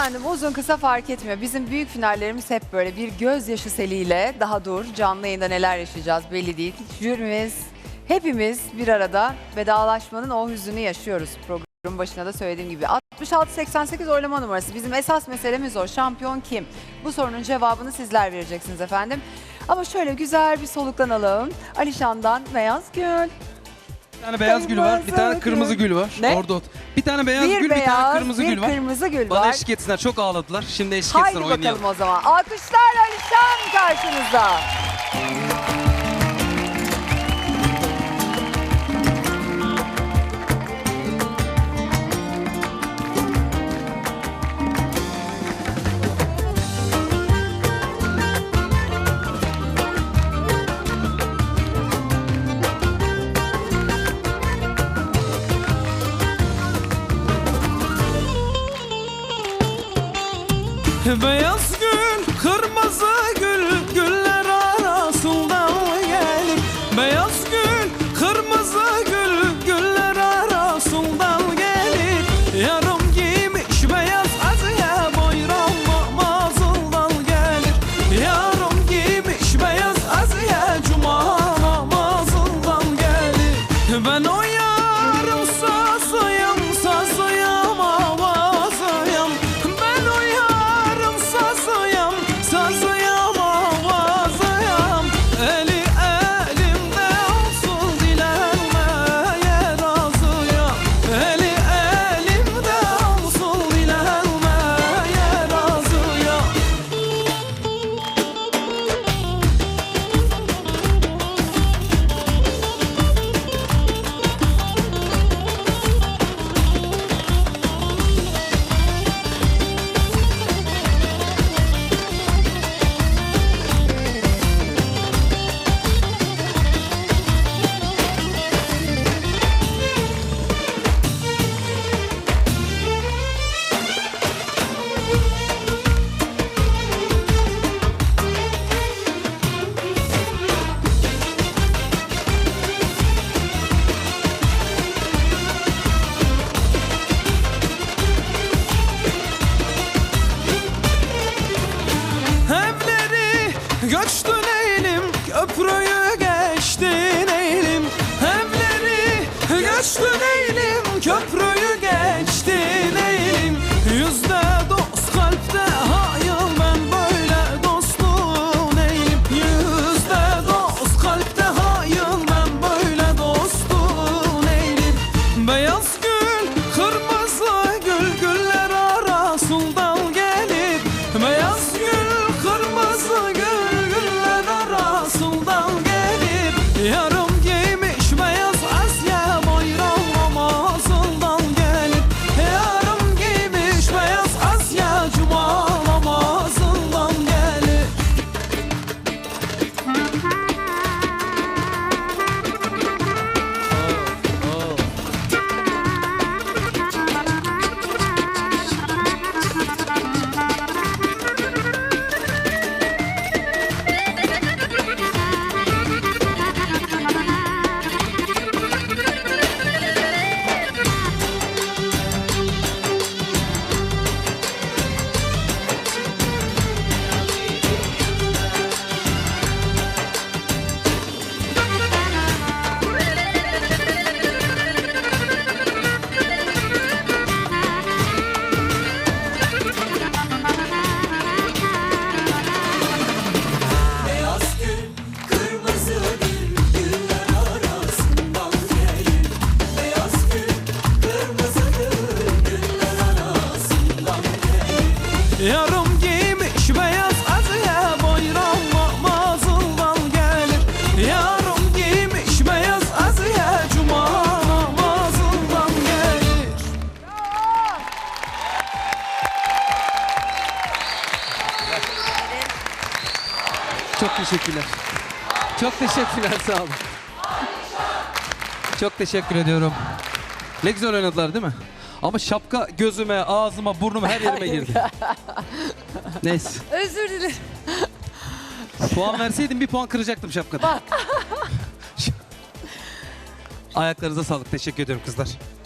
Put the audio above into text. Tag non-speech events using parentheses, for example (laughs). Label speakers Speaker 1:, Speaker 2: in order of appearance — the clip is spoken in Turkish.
Speaker 1: Efendim uzun kısa fark etmiyor. Bizim büyük finallerimiz hep böyle bir gözyaşı seliyle daha dur canlı yayında neler yaşayacağız belli değil. Jürimiz hepimiz bir arada vedalaşmanın o hüznünü yaşıyoruz programın başında da söylediğim gibi. 66-88 oylama numarası bizim esas meselemiz o. Şampiyon kim? Bu sorunun cevabını sizler vereceksiniz efendim. Ama şöyle güzel bir soluklanalım. Alişan'dan Beyaz Gül.
Speaker 2: Bir tane beyaz gül var, bir tane
Speaker 1: Kırmızı gül.
Speaker 2: var.
Speaker 1: Ne?
Speaker 2: Orada ot. Bir tane beyaz
Speaker 1: bir
Speaker 2: gül,
Speaker 1: beyaz,
Speaker 2: bir tane kırmızı
Speaker 1: bir
Speaker 2: gül var.
Speaker 1: kırmızı gül
Speaker 2: Bana
Speaker 1: var.
Speaker 2: eşlik etsinler. Çok ağladılar. Şimdi eşlik
Speaker 1: Haydi
Speaker 2: etsinler oynayalım.
Speaker 1: bakalım o zaman. Alkışlar Alişan karşınızda.
Speaker 2: Beyaz gül, kırmızı Beyaz Çok teşekkürler. Çok teşekkürler sağ olun. Çok teşekkür ediyorum. Ne güzel oynadılar değil mi? Ama şapka gözüme, ağzıma, burnuma her yerime girdi. (laughs) Neyse.
Speaker 1: Özür dilerim.
Speaker 2: Puan verseydim bir puan kıracaktım şapkada. Ayaklarınıza sağlık. Teşekkür ediyorum kızlar.